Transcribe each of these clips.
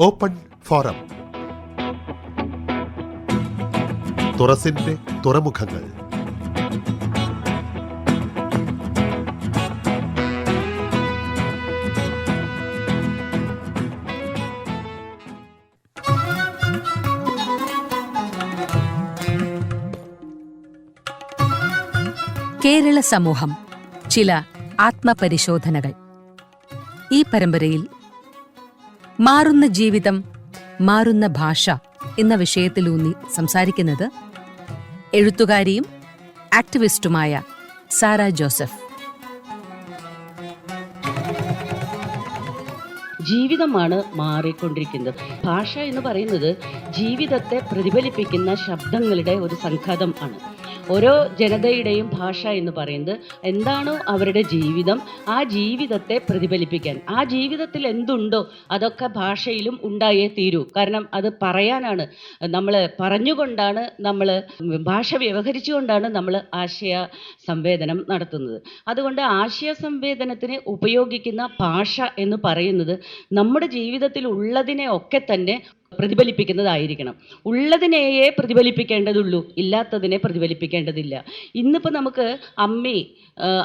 Open forum. തുറസിന്റെ തുറമുഖങ്ങൾ. കേരള സമൂഹം ചില ആത്മപരിശോധനകൾ. ഈ പരമ്പരയിൽ മാറുന്ന ജീവിതം മാറുന്ന ഭാഷ എന്ന വിഷയത്തിലൂന്നി സംസാരിക്കുന്നത് എഴുത്തുകാരിയും ആക്ടിവിസ്റ്റുമായ സാറ ജോസഫ്. ജീവിതമാണ് മാറിക്കൊണ്ടിരിക്കുന്നത്. ഭാഷ എന്ന് പറയുന്നത് ജീവിതത്തെ പ്രതിഫലിപ്പിക്കുന്ന ശബ്ദങ്ങളുടെ ഒരു സംഘാതം ആണ്. ഓരോ ജനതയുടെയും ഭാഷ എന്ന് പറയുന്നത് എന്താണോ അവരുടെ ജീവിതം. ആ ജീവിതത്തെ പ്രതിഫലിപ്പിക്കാൻ. ആ ജീവിതത്തിൽ എന്തുണ്ടോ അതൊക്കെ ഭാഷയിലും ഉണ്ടായേ തീരൂ. കാരണം അത് പറയാനാണ്. നമ്മൾ പറഞ്ഞുകൊണ്ടാണ് നമ്മൾ ഭാഷ വ്യവഹരിച്ചുകൊണ്ടാണ് നമ്മൾ ആശയ സംവേദനം നടത്തുന്നത്. അതുകൊണ്ട് ആശയ സംവേദനത്തിന് ഉപയോഗിക്കുന്ന ഭാഷ എന്ന് പറയുന്നത് നമ്മുടെ ജീവിതത്തിൽ ഉള്ളതിനെ ഒക്കെ തന്നെ പ്രതിഫലിപ്പിക്കുന്നതായിരിക്കണം. ഉള്ളതിനെയേ പ്രതിഫലിപ്പിക്കേണ്ടതുള്ളൂ. ഇല്ലാത്തതിനെ പ്രതിഫലിപ്പിക്കേണ്ടതില്ല. ഇന്നിപ്പോൾ നമുക്ക് അമ്മി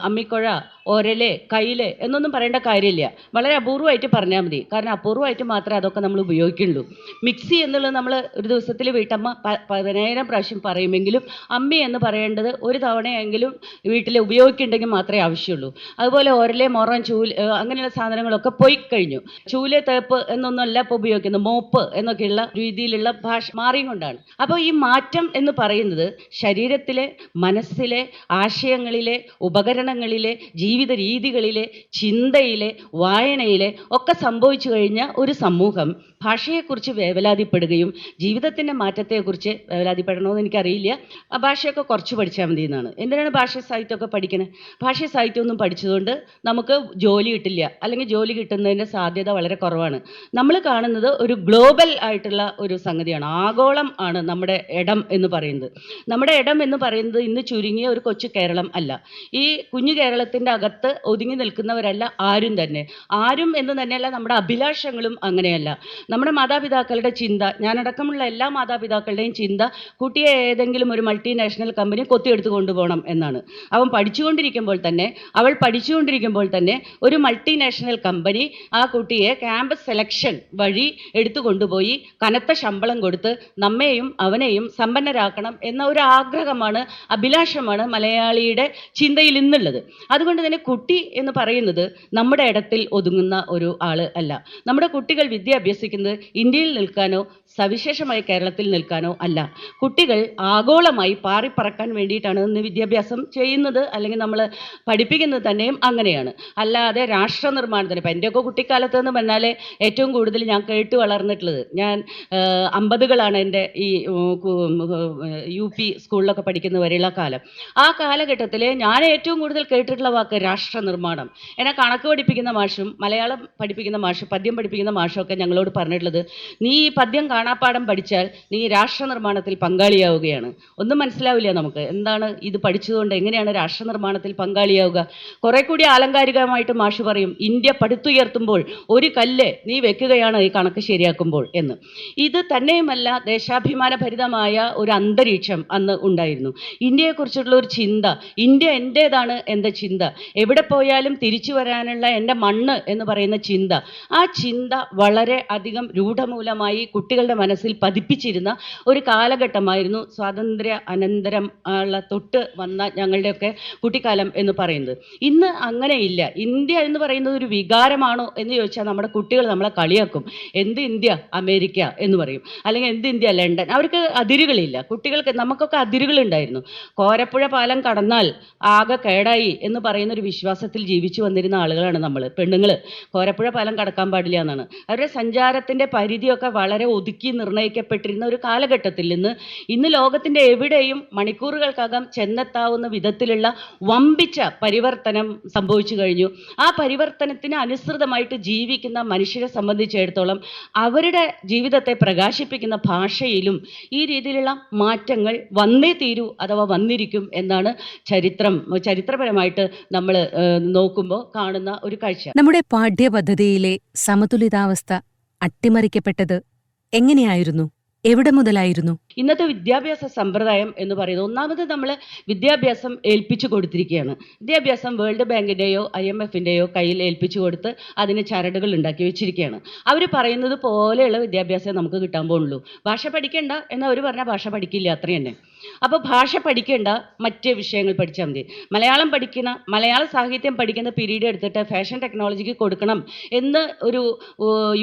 അമ്മിക്കുഴ ഒരൽ കയ്യിൽ എന്നൊന്നും പറയേണ്ട കാര്യമില്ല. വളരെ അപൂർവമായിട്ട് പറഞ്ഞാൽ മതി. കാരണം അപൂർവമായിട്ട് മാത്രമേ അതൊക്കെ നമ്മൾ ഉപയോഗിക്കുള്ളൂ. മിക്സി എന്നുള്ളത് നമ്മൾ ഒരു ദിവസത്തിൽ വീട്ടമ്മ പതിനായിരം പ്രാവശ്യം പറയുമെങ്കിലും അമ്മി എന്ന് പറയേണ്ടത് ഒരു തവണയെങ്കിലും വീട്ടിൽ ഉപയോഗിക്കുന്നുണ്ടെങ്കിൽ മാത്രമേ ആവശ്യമുള്ളൂ. അതുപോലെ ഒരലെ മൊറം ചൂൽ അങ്ങനെയുള്ള സാധനങ്ങളൊക്കെ പോയി കഴിഞ്ഞു. ചൂൽ തേപ്പ് എന്നൊന്നുമല്ല ഇപ്പോൾ ഉപയോഗിക്കുന്നത്. മോപ്പ് എന്നൊക്കെയുള്ള രീതിയിലുള്ള ഭാഷ മാറിയുകൊണ്ടാണ് അപ്പോൾ ഈ മാറ്റം എന്ന് പറയുന്നത് ശരീരത്തിലെ മനസ്സിലെ ആശയങ്ങളിലെ ഉപകരണങ്ങളിലെ ജീവിത രീതികളിലെ ചിന്തയിലെ വായനയിലെ ഒക്കെ സംഭവിച്ചു കഴിഞ്ഞ ഒരു സമൂഹം ഭാഷയെക്കുറിച്ച് വേവലാതിപ്പെടുകയും ജീവിതത്തിന്റെ മാറ്റത്തെക്കുറിച്ച് വേവലാതിപ്പെടണമെന്ന് എനിക്കറിയില്ല. ആ ഭാഷയൊക്കെ കുറച്ച് പഠിച്ചാൽ മതി എന്നാണ്. എന്തിനാണ് ഭാഷ സാഹിത്യമൊക്കെ പഠിക്കണേ? ഭാഷ സാഹിത്യമൊന്നും പഠിച്ചതുകൊണ്ട് നമുക്ക് ജോലി കിട്ടില്ല. അല്ലെങ്കിൽ ജോലി കിട്ടുന്നതിന്റെ സാധ്യത വളരെ കുറവാണ്. നമ്മൾ കാണുന്നത് ഒരു ഗ്ലോബൽ ആയിട്ടുള്ള ഒരു സംഗതിയാണ്. ആഗോളം ആണ് നമ്മുടെ ഇടം എന്ന് പറയുന്നത്. നമ്മുടെ ഇടം എന്ന് പറയുന്നത് ഇന്ന് ചുരുങ്ങിയ ഒരു കൊച്ചു കേരളം അല്ല. ഈ കുഞ്ഞു കേരളത്തിന്റെ അകത്ത് ഒതുങ്ങി നിൽക്കുന്നവരല്ല ആരും തന്നെ. ആരും എന്ന് തന്നെയല്ല നമ്മുടെ അഭിലാഷങ്ങളും അങ്ങനെയല്ല. നമ്മുടെ മാതാപിതാക്കളുടെ ചിന്ത ഞാനടക്കമുള്ള എല്ലാ മാതാപിതാക്കളുടെയും ചിന്ത കുട്ടിയെ ഏതെങ്കിലും ഒരു മൾട്ടിനാഷണൽ കമ്പനി കൊത്തിയെടുത്ത് കൊണ്ടുപോകണം എന്നാണ്. അവൻ പഠിച്ചുകൊണ്ടിരിക്കുമ്പോൾ തന്നെ അവൾ പഠിച്ചുകൊണ്ടിരിക്കുമ്പോൾ തന്നെ ഒരു മൾട്ടിനാഷണൽ കമ്പനി ആ കുട്ടിയെ ക്യാമ്പസ് സെലക്ഷൻ വഴി എടുത്തു കൊണ്ടുപോയി കനത്ത ശമ്പളം കൊടുത്ത് നമ്മെയും അവനെയും സമ്പന്നരാക്കണം എന്ന ഒരു ആഗ്രഹമാണ് അഭിലാഷമാണ് മലയാളിയുടെ ചിന്തയിൽ ഇന്നുള്ളത്. അതുകൊണ്ട് തന്നെ കുട്ടി എന്ന് പറയുന്നത് നമ്മുടെ ഇടത്തിൽ ഒതുങ്ങുന്ന ഒരു ആൾ അല്ല. നമ്മുടെ കുട്ടികൾ വിദ്യ അഭ്യസിക്കുന്നത് ഇന്ത്യയിൽ നിൽക്കാനോ സവിശേഷമായി കേരളത്തിൽ നിൽക്കാനോ അല്ല. കുട്ടികൾ ആഗോളമായി പാറിപ്പറക്കാൻ വേണ്ടിയിട്ടാണ് ഇന്ന് വിദ്യാഭ്യാസം ചെയ്യുന്നത് അല്ലെങ്കിൽ നമ്മൾ പഠിപ്പിക്കുന്നത് തന്നെയും അങ്ങനെയാണ്. അല്ലാതെ രാഷ്ട്ര നിർമ്മാണത്തിന് ഇപ്പം എന്റെയൊക്കെ കുട്ടിക്കാലത്ത് എന്ന് പറഞ്ഞാൽ ഏറ്റവും കൂടുതൽ ഞാൻ കേട്ട് വളർന്നിട്ടുള്ളത് ഞാൻ അമ്പതുകളാണ് എന്റെ ഈ യു പി സ്കൂളിലൊക്കെ പഠിക്കുന്ന വരെയുള്ള കാലം. ആ കാലഘട്ടത്തിൽ ഞാൻ ഏറ്റവും കൂടുതൽ കേട്ടിട്ടുള്ള വാക്ക് രാഷ്ട്ര നിർമ്മാണം. എന്നെ കണക്ക് പഠിപ്പിക്കുന്ന മാഷും മലയാളം പഠിപ്പിക്കുന്ന മാഷും പദ്യം പഠിപ്പിക്കുന്ന മാഷും ഒക്കെ ഞങ്ങളോട് പറഞ്ഞിട്ടുള്ളത്. നീ ഈ പദ്യം കാണാപ്പാടം പഠിച്ചാൽ നീ രാഷ്ട്ര നിർമ്മാണത്തിൽ പങ്കാളിയാവുകയാണ്. ഒന്നും മനസ്സിലാവില്ല നമുക്ക്. എന്താണ് ഇത് പഠിച്ചതുകൊണ്ട് എങ്ങനെയാണ് രാഷ്ട്ര നിർമ്മാണത്തിൽ പങ്കാളിയാവുക? കുറെ കൂടി ആലങ്കാരികമായിട്ട് മാഷ് പറയും ഇന്ത്യ പടുത്തുയർത്തുമ്പോൾ ഒരു കല്ല് നീ വെക്കുകയാണ് ഈ കണക്ക് ശരിയാക്കുമ്പോൾ എന്ന്. ഇത് തന്നെയുമല്ല ദേശാഭിമാനഭരിതമായ ഒരു അന്തരീക്ഷം അന്ന് ഉണ്ടായിരുന്നു. ഇന്ത്യയെക്കുറിച്ചുള്ള ഒരു ചിന്ത ഇന്ത്യ എന്റേതാണ് എന്ന ചിന്ത എവിടെ പോയാലും തിരിച്ചു വരാനുള്ള എന്റെ മണ്ണ് എന്ന് പറയുന്ന ചിന്ത ആ ചിന്ത വളരെ അധികം രൂഢമൂലമായി കുട്ടികളുടെ മനസ്സിൽ പതിപ്പിച്ചിരുന്ന ഒരു കാലഘട്ടമായിരുന്നു സ്വാതന്ത്ര്യ അനന്തരം ഉള്ള തൊട്ട് വന്ന ഞങ്ങളുടെയൊക്കെ കുട്ടിക്കാലം എന്ന് പറയുന്നത്. ഇന്ന് അങ്ങനെയില്ല. ഇന്ത്യ എന്ന് പറയുന്നത് ഒരു വികാരമാണോ എന്ന് ചോദിച്ചാൽ നമ്മുടെ കുട്ടികൾ നമ്മളെ കളിയാക്കും. എന്ത് ഇന്ത്യ? അമേരിക്ക എന്ന് പറയും. അല്ലെങ്കിൽ എന്ത് ഇന്ത്യ? ലണ്ടൻ. അവർക്ക് അതിരുകളില്ല. കുട്ടികൾക്ക് നമുക്കൊക്കെ അതിരുകളുണ്ടായിരുന്നു. കോരപ്പുഴ പാലം കടന്നാൽ ആകെ കേടായി എന്ന് പറയുന്ന ഒരു വിശ്വാസത്തിൽ ജീവിച്ചു വന്നിരുന്ന ആളുകളാണ് നമ്മൾ പെണ്ണുങ്ങൾ കോരപ്പുഴ പാലം കടക്കാൻ പാടില്ല എന്നാണ്. അവരുടെ സഞ്ചാരത്തിന്റെ പരിധിയൊക്കെ വളരെ ഒതുക്കി നിർണയിക്കപ്പെട്ടിരുന്ന ഒരു കാലഘട്ടത്തിൽ നിന്ന് ഇന്ന് ലോകത്തിന്റെ എവിടെയും മണിക്കൂറുകൾക്കകം ചെന്നെത്താവുന്ന വിധത്തിലുള്ള വമ്പിച്ച പരിവർത്തനം സംഭവിച്ചു കഴിഞ്ഞു. ആ പരിവർത്തനത്തിന് അനുസൃതമായിട്ട് ജീവിക്കുന്ന മനുഷ്യരെ സംബന്ധിച്ചിടത്തോളം അവരുടെ ജീവിതത്തെ പ്രകാശിപ്പിക്കുന്ന ഭാഷയിലും ഈ രീതിയിലുള്ള മാറ്റങ്ങൾ വന്നേ തീരൂ അഥവാ വന്നിരിക്കും എന്നാണ് ചരിത്രം ചരിത്രപരമായിട്ട് നമ്മൾ നോക്കുമ്പോൾ കാണുന്ന ഒരു കാഴ്ച. നമ്മുടെ പാഠ്യപദ്ധതിയിലെ സമതുലിതാവസ്ഥ അട്ടിമറിക്കപ്പെട്ടത് എങ്ങനെയായിരുന്നു? എവിടെ മുതലായിരുന്നു? ഇന്നത്തെ വിദ്യാഭ്യാസ സമ്പ്രദായം എന്ന് പറയുന്നത് ഒന്നാമത് നമ്മൾ വിദ്യാഭ്യാസം ഏൽപ്പിച്ചു കൊടുത്തിരിക്കുകയാണ്. വിദ്യാഭ്യാസം വേൾഡ് ബാങ്കിന്റെയോ ഐ എം എഫിന്റെയോ കയ്യിൽ ഏൽപ്പിച്ചു കൊടുത്ത് അതിന് ചരടുകൾ ഉണ്ടാക്കി വെച്ചിരിക്കുകയാണ്. അവർ പറയുന്നത് പോലെയുള്ള വിദ്യാഭ്യാസം നമുക്ക് കിട്ടാൻ പോകുള്ളൂ ഭാഷ പഠിക്കേണ്ട എന്ന് പറഞ്ഞാൽ ഭാഷ പഠിക്കില്ല അത്ര തന്നെ. അപ്പോൾ ഭാഷ പഠിക്കേണ്ട മറ്റ് വിഷയങ്ങൾ പഠിച്ചാൽ മതി. മലയാളം പഠിക്കുന്ന മലയാള സാഹിത്യം പഠിക്കുന്ന പീരീഡ് എടുത്തിട്ട് ഫാഷൻ ടെക്നോളജിക്ക് കൊടുക്കണം എന്ന് ഒരു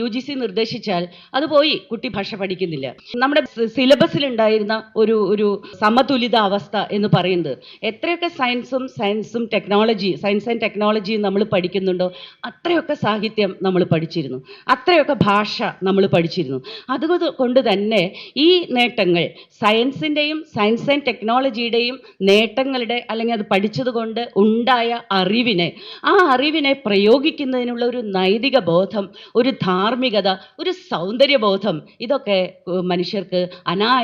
യു നിർദ്ദേശിച്ചാൽ അത് പോയി. കുട്ടി ഭാഷ പഠിക്കുന്നില്ല. നമ്മുടെ സിലബസിൽ ഉണ്ടായിരുന്ന ഒരു ഒരു സമതുലിത അവസ്ഥ എന്ന് പറയുന്നത്. എത്രയൊക്കെ സയൻസും സയൻസും ടെക്നോളജി സയൻസ് ആൻഡ് ടെക്നോളജിയും നമ്മൾ പഠിക്കുന്നുണ്ടോ അത്രയൊക്കെ സാഹിത്യം നമ്മൾ പഠിച്ചിരുന്നു. അത്രയൊക്കെ ഭാഷ നമ്മൾ പഠിച്ചിരുന്നു. അതുകൊണ്ട് തന്നെ ഈ നേട്ടങ്ങൾ സയൻസിന്റെയും സയൻസ് ആൻഡ് ടെക്നോളജിയുടെയും നേട്ടങ്ങളുടെ അല്ലെങ്കിൽ അത് പഠിച്ചതുകൊണ്ട് ഉണ്ടായ അറിവിനെ ആ അറിവിനെ പ്രയോഗിക്കുന്നതിനുള്ള ഒരു നൈതിക ബോധം ഒരു ധാർമ്മികത ഒരു സൗന്ദര്യബോധം ഇതൊക്കെ മനുഷ്യർക്ക് മനുഷ്യർക്ക്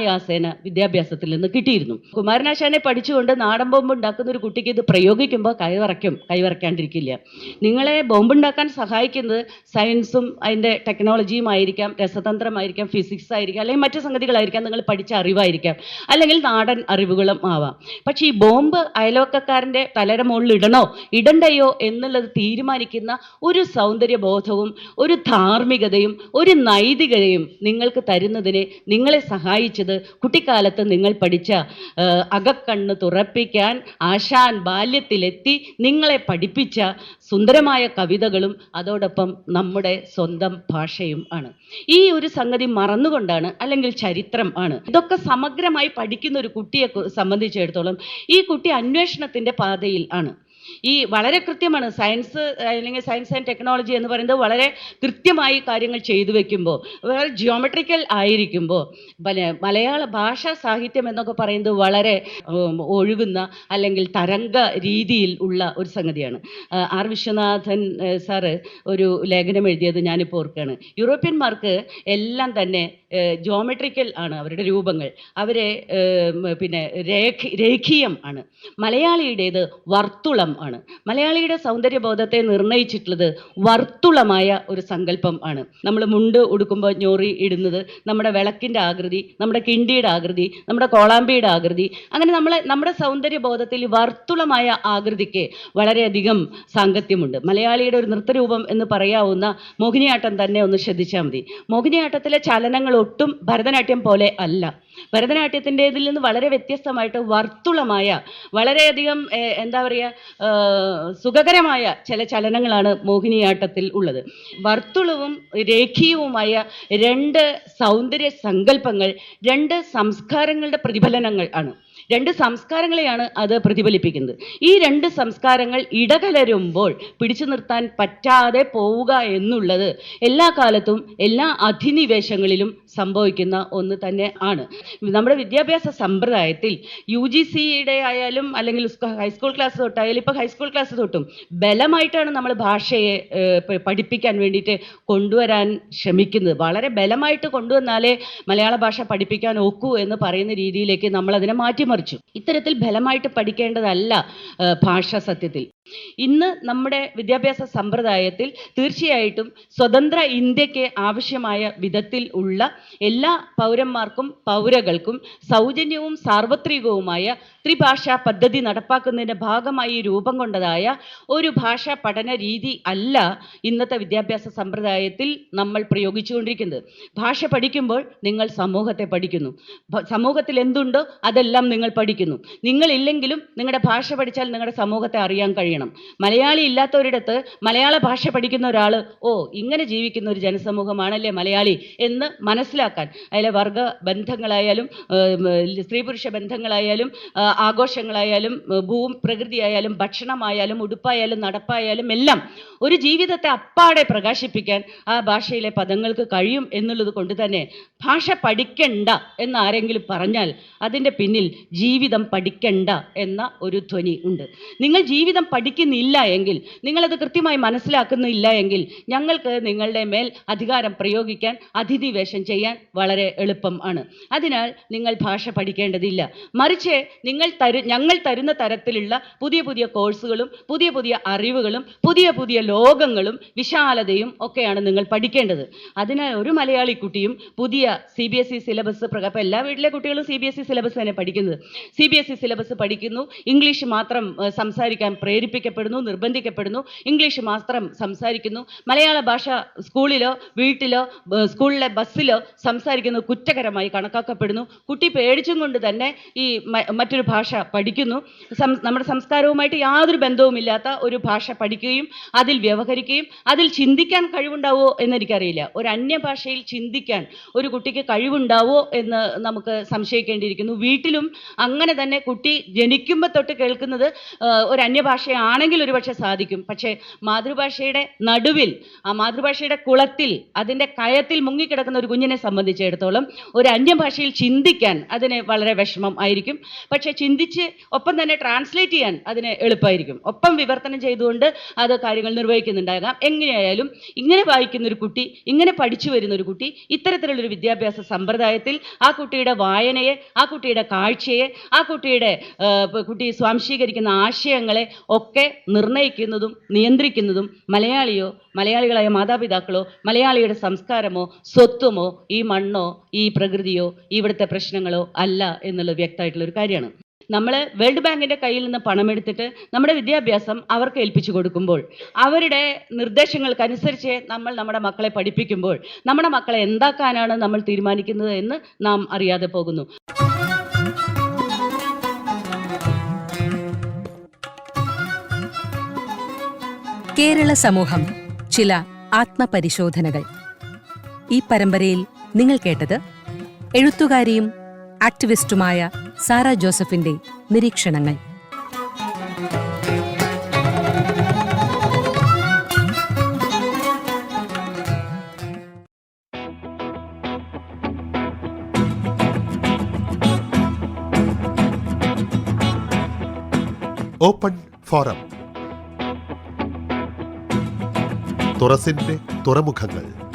അനായാസേന വിദ്യാഭ്യാസത്തിൽ നിന്ന് കിട്ടിയിരുന്നു. കുമാരനാശാനെ പഠിച്ചുകൊണ്ട് നാടൻ ബോംബ് ഉണ്ടാക്കുന്ന ഒരു കുട്ടിക്ക് ഇത് പ്രയോഗിക്കുമ്പോൾ കൈവറയ്ക്കും കൈവറയ്ക്കാണ്ടിരിക്കില്ല. നിങ്ങളെ ബോംബ് ഉണ്ടാക്കാൻ സഹായിക്കുന്നത് സയൻസും അതിന്റെ ടെക്നോളജിയും ആയിരിക്കാം രസതന്ത്രമായിരിക്കാം ഫിസിക്സ് ആയിരിക്കാം അല്ലെങ്കിൽ മറ്റു സംഗതികളായിരിക്കാം നിങ്ങൾ പഠിച്ച അറിവായിരിക്കാം അല്ലെങ്കിൽ നാടൻ അറിവുകളും ആവാം. പക്ഷേ ഈ ബോംബ് അയൽവക്കക്കാരന്റെ തലര മുകളിൽ ഇടണോ ഇടണ്ടയോ എന്നുള്ളത് തീരുമാനിക്കുന്ന ഒരു സൗന്ദര്യബോധവും ഒരു ധാർമ്മികതയും ഒരു നൈതികതയും നിങ്ങൾക്ക് തരുന്നതിനെ നിങ്ങളെ സഹായിച്ചത് കുട്ടിക്കാലത്ത് നിങ്ങൾ പഠിച്ച അകക്കണ്ണ് തുറപ്പിക്കാൻ ആശാൻ ബാല്യത്തിലെത്തി നിങ്ങളെ പഠിപ്പിച്ച സുന്ദരമായ കവിതകളും അതോടൊപ്പം നമ്മുടെ സ്വന്തം ഭാഷയും ആണ്. ഈ ഒരു സംഗതി മറന്നുകൊണ്ടാണ് അല്ലെങ്കിൽ ചരിത്രം ആണ്. ഇതൊക്കെ സമഗ്രമായി പഠിക്കുന്ന ഒരു കുട്ടിയെ സംബന്ധിച്ചിടത്തോളം ഈ കുട്ടി അന്വേഷണത്തിന്റെ പാതയിൽ ആണ്. ഈ വളരെ കൃത്യമാണ് സയൻസ് അല്ലെങ്കിൽ സയൻസ് ആൻഡ് ടെക്നോളജി എന്ന് പറയുന്നത് വളരെ കൃത്യമായി കാര്യങ്ങൾ ചെയ്തു വെക്കുമ്പോൾ വളരെ ജിയോമെട്രിക്കൽ ആയിരിക്കുമ്പോൾ മലയാള ഭാഷാ സാഹിത്യം എന്നൊക്കെ പറയുന്നത് വളരെ ഒഴുകുന്ന അല്ലെങ്കിൽ തരംഗ രീതിയിൽ ഉള്ള ഒരു സംഗതിയാണ്. ആർ വിശ്വനാഥൻ സാറ് ഒരു ലേഖനം എഴുതിയത് ഞാനിപ്പോൾ ഓർക്കുകയാണ്. യൂറോപ്യന്മാർക്ക് എല്ലാം തന്നെ ജോമെട്രിക്കൽ ആണ് അവരുടെ രൂപങ്ങൾ. അവരെ പിന്നെ രേഖ രേഖീയം ആണ്. മലയാളിയുടേത് വർത്തുളം ആണ്. മലയാളിയുടെ സൗന്ദര്യബോധത്തെ നിർണയിച്ചിട്ടുള്ളത് വർത്തുളമായ ഒരു സങ്കല്പം ആണ്. നമ്മൾ മുണ്ട് ഉടുക്കുമ്പോൾ ഞോറി ഇടുന്നത് നമ്മുടെ വിളക്കിന്റെ ആകൃതി നമ്മുടെ കിണ്ടിയുടെ ആകൃതി നമ്മുടെ കോളാമ്പിയുടെ ആകൃതി. അങ്ങനെ നമ്മളെ നമ്മുടെ സൗന്ദര്യബോധത്തിൽ വർത്തുളമായ ആകൃതിക്ക് വളരെയധികം സാങ്കത്യമുണ്ട്. മലയാളിയുടെ ഒരു നൃത്തരൂപം എന്ന് പറയാവുന്ന മോഹിനിയാട്ടം തന്നെ ഒന്ന് ശ്രദ്ധിച്ചാൽ മതി. മോഹിനിയാട്ടത്തിലെ ചലനങ്ങൾ ഒട്ടും ഭരതനാട്യം പോലെ അല്ല. ഭരതനാട്യത്തിന്റെതിൽ നിന്ന് വളരെ വ്യത്യസ്തമായിട്ട് വർത്തുളമായ വളരെയധികം എന്താ പറയുക സുഖകരമായ ചില ചലനങ്ങളാണ് മോഹിനിയാട്ടത്തിൽ ഉള്ളത്. വർത്തുളവും രേഖീയവുമായ രണ്ട് സൗന്ദര്യ സങ്കല്പങ്ങൾ രണ്ട് സംസ്കാരങ്ങളുടെ പ്രതിഫലനങ്ങൾ ആണ്. രണ്ട് സംസ്കാരങ്ങളെയാണ് അത് പ്രതിഫലിപ്പിക്കുന്നത്. ഈ രണ്ട് സംസ്കാരങ്ങൾ ഇടകലരുമ്പോൾ പിടിച്ചു നിർത്താൻ പറ്റാതെ പോവുക എന്നുള്ളത് എല്ലാ കാലത്തും എല്ലാ അധിനിവേശങ്ങളിലും സംഭവിക്കുന്ന ഒന്ന് തന്നെ ആണ്. നമ്മുടെ വിദ്യാഭ്യാസ സമ്പ്രദായത്തിൽ യു ജി സിയുടെ ആയാലും അല്ലെങ്കിൽ ഹൈസ്കൂൾ ക്ലാസ് തൊട്ടായാലും ഇപ്പോൾ ഹൈസ്കൂൾ ക്ലാസ് തൊട്ടും ബലമായിട്ടാണ് നമ്മൾ ഭാഷയെ പഠിപ്പിക്കാൻ വേണ്ടിയിട്ട് കൊണ്ടുവരാൻ ശ്രമിക്കുന്നത്. വളരെ ബലമായിട്ട് കൊണ്ടുവന്നാലേ മലയാള ഭാഷ പഠിപ്പിക്കാൻ ഒക്കൂ എന്ന് പറയുന്ന രീതിയിലേക്ക് നമ്മൾ അതിനെ മാറ്റിമറിച്ചു ഇത്തരത്തിൽ ബലമായിട്ട് പഠിക്കേണ്ടതല്ല ഭാഷ സത്യത്തിൽ. ഇന്ന് നമ്മുടെ വിദ്യാഭ്യാസ സമ്പ്രദായത്തിൽ തീർച്ചയായിട്ടും സ്വതന്ത്ര ഇന്ത്യയ്ക്ക് ആവശ്യമായ വിധത്തിൽ ഉള്ള എല്ലാ പൗരന്മാർക്കും പൗരകൾക്കും സൗജന്യവും സാർവത്രികവുമായ ത്രിഭാഷാ പദ്ധതി നടപ്പാക്കുന്നതിന്റെ ഭാഗമായി രൂപം കൊണ്ടതായ ഒരു ഭാഷാ പഠന രീതി അല്ല ഇന്നത്തെ വിദ്യാഭ്യാസ സമ്പ്രദായത്തിൽ നമ്മൾ പ്രയോഗിച്ചുകൊണ്ടിരിക്കുന്നത്. ഭാഷ പഠിക്കുമ്പോൾ നിങ്ങൾ സമൂഹത്തെ പഠിക്കുന്നു. സമൂഹത്തിൽ എന്തുണ്ടോ അതെല്ലാം നിങ്ങൾ പഠിക്കുന്നു. നിങ്ങളില്ലെങ്കിലും നിങ്ങളുടെ ഭാഷ പഠിച്ചാൽ നിങ്ങളുടെ സമൂഹത്തെ അറിയാൻ കഴിയണം. മലയാളി ഇല്ലാത്തവരിടത്ത് മലയാള ഭാഷ പഠിക്കുന്ന ഒരാൾ ഓ ഇങ്ങനെ ജീവിക്കുന്ന ഒരു ജനസമൂഹമാണല്ലേ മലയാളി എന്ന് മനസ്സിലാക്കാൻ. അതിലെ വർഗ ബന്ധങ്ങളായാലും സ്ത്രീ പുരുഷ ബന്ധങ്ങളായാലും ആഘോഷങ്ങളായാലും ഭൂ പ്രകൃതിയായാലും ഭക്ഷണമായാലും ഉടുപ്പായാലും നടപ്പായാലും എല്ലാം ഒരു ജീവിതത്തെ അപ്പാടെ പ്രകാശിപ്പിക്കാൻ ആ ഭാഷയിലെ പദങ്ങൾക്ക് കഴിയും എന്നുള്ളത് കൊണ്ട് തന്നെ ഭാഷ പഠിക്കണ്ട എന്ന് ആരെങ്കിലും പറഞ്ഞാൽ അതിന്റെ പിന്നിൽ ജീവിതം പഠിക്കണ്ട എന്ന ഒരു ധ്വനി ഉണ്ട്. നിങ്ങൾ ജീവിതം പഠി പഠിക്കുന്നില്ല എങ്കിൽ നിങ്ങളത് കൃത്യമായി മനസ്സിലാക്കുന്നില്ല എങ്കിൽ ഞങ്ങൾക്ക് നിങ്ങളുടെ മേൽ അധികാരം പ്രയോഗിക്കാൻ അതിഥി വേഷം ചെയ്യാൻ വളരെ എളുപ്പം ആണ്. അതിനാൽ നിങ്ങൾ ഭാഷ പഠിക്കേണ്ടതില്ല. മറിച്ച് നിങ്ങൾ തരു ഞങ്ങൾ തരുന്ന തരത്തിലുള്ള പുതിയ പുതിയ കോഴ്സുകളും പുതിയ പുതിയ അറിവുകളും പുതിയ പുതിയ ലോകങ്ങളും വിശാലതയും ഒക്കെയാണ് നിങ്ങൾ പഠിക്കേണ്ടത്. അതിനാൽ ഒരു മലയാളി കുട്ടിയും പുതിയ C B S E syllabus പ്രകാരം എല്ലാ വീട്ടിലെ കുട്ടികളും C B S E syllabus തന്നെ പഠിക്കുന്നത്. C B S E syllabus പഠിക്കുന്നു ഇംഗ്ലീഷ് മാത്രം സംസാരിക്കാൻ സംസാരിക്കാൻ പ്രേരിപ്പിക്കപ്പെടുന്നു നിർബന്ധിക്കപ്പെടുന്നു ഇംഗ്ലീഷ് മാത്രം സംസാരിക്കുന്നു മലയാള ഭാഷ സ്കൂളിലോ വീട്ടിലോ സ്കൂളിലെ ബസ്സിലോ സംസാരിക്കുന്നത് കുറ്റകരമായി കണക്കാക്കപ്പെടുന്നു. കുട്ടി പേടിച്ചും കൊണ്ട് തന്നെ ഈ മറ്റൊരു ഭാഷ പഠിക്കുന്നു. നമ്മുടെ സംസ്കാരവുമായിട്ട് യാതൊരു ബന്ധവുമില്ലാത്ത ഒരു ഭാഷ പഠിക്കുകയും അതിൽ വ്യവഹരിക്കുകയും അതിൽ ചിന്തിക്കാൻ കഴിവുണ്ടാവോ എന്നെനിക്കറിയില്ല. ഒരു അന്യഭാഷയിൽ ചിന്തിക്കാൻ ഒരു കുട്ടിക്ക് കഴിവുണ്ടാവോ എന്ന് നമുക്ക് സംശയിക്കേണ്ടിയിരിക്കുന്നു. വീട്ടിലും അങ്ങനെ തന്നെ കുട്ടി ജനിക്കുമ്പോൾ തൊട്ട് കേൾക്കുന്നത് ഒരു ഒരു അന്യഭാഷയാണെങ്കിൽ ഒരുപക്ഷെ സാധിക്കും. പക്ഷേ മാതൃഭാഷയുടെ നടുവിൽ ആ മാതൃഭാഷയുടെ കുളത്തിൽ അതിന്റെ കയത്തിൽ മുങ്ങിക്കിടക്കുന്ന ഒരു കുഞ്ഞിനെ സംബന്ധിച്ചിടത്തോളം ഒരു അന്യഭാഷയിൽ ചിന്തിക്കാൻ അതിന് വളരെ വിഷമം ആയിരിക്കും. പക്ഷേ ചിന്തിച്ച് ഒപ്പം തന്നെ ട്രാൻസ്ലേറ്റ് ചെയ്യാൻ അതിന് എളുപ്പമായിരിക്കും. ഒപ്പം വിവർത്തനം ചെയ്തുകൊണ്ട് അത് കാര്യങ്ങൾ നിർവഹിക്കുന്നുണ്ടാകാം. എങ്ങനെയായാലും ഇങ്ങനെ വായിക്കുന്ന ഒരു കുട്ടി ഇങ്ങനെ പഠിച്ചു വരുന്ന ഒരു കുട്ടി ഇത്തരത്തിലുള്ളൊരു വിദ്യാഭ്യാസ സമ്പ്രദായത്തിൽ ആ കുട്ടിയുടെ വായനയെ ആ കുട്ടിയുടെ കാഴ്ചയെ ആ കുട്ടിയുടെ കുട്ടി സ്വാംശീകരിക്കുന്ന ആശയങ്ങളെ ഒക്കെ നിർണയിക്കുന്നതും നിയന്ത്രിക്കുന്നതും മലയാളിയോ മലയാളികളായ മാതാപിതാക്കളോ മലയാളിയുടെ സംസ്കാരമോ സ്വത്വമോ ഈ മണ്ണോ ഈ പ്രകൃതിയോ ഇവിടുത്തെ പ്രശ്നങ്ങളോ അല്ല എന്നുള്ളത് വ്യക്തമായിട്ടുള്ള ഒരു കാര്യമാണ്. നമ്മൾ വേൾഡ് ബാങ്കിന്റെ കയ്യിൽ നിന്ന് പണമെടുത്തിട്ട് നമ്മുടെ വിദ്യാഭ്യാസം അവർക്ക് ഏൽപ്പിച്ചു കൊടുക്കുമ്പോൾ അവരുടെ നിർദ്ദേശങ്ങൾക്കനുസരിച്ച് നമ്മൾ നമ്മുടെ മക്കളെ പഠിപ്പിക്കുമ്പോൾ നമ്മുടെ മക്കളെ എന്താക്കാനാണ് നമ്മൾ തീരുമാനിക്കുന്നത് എന്ന് നാം അറിയാതെ പോകുന്നു. കേരള സമൂഹം ചില ആത്മപരിശോധനകൾ. ഈ പരമ്പരയിൽ നിങ്ങൾ കേട്ടത് എഴുത്തുകാരിയും ആക്ടിവിസ്റ്റുമായ സാറ ജോസഫിന്റെ നിരീക്ഷണങ്ങൾ. ഓപ്പൺ ഫോറം തുറസിന്റെ തുറമുഖങ്ങൾ.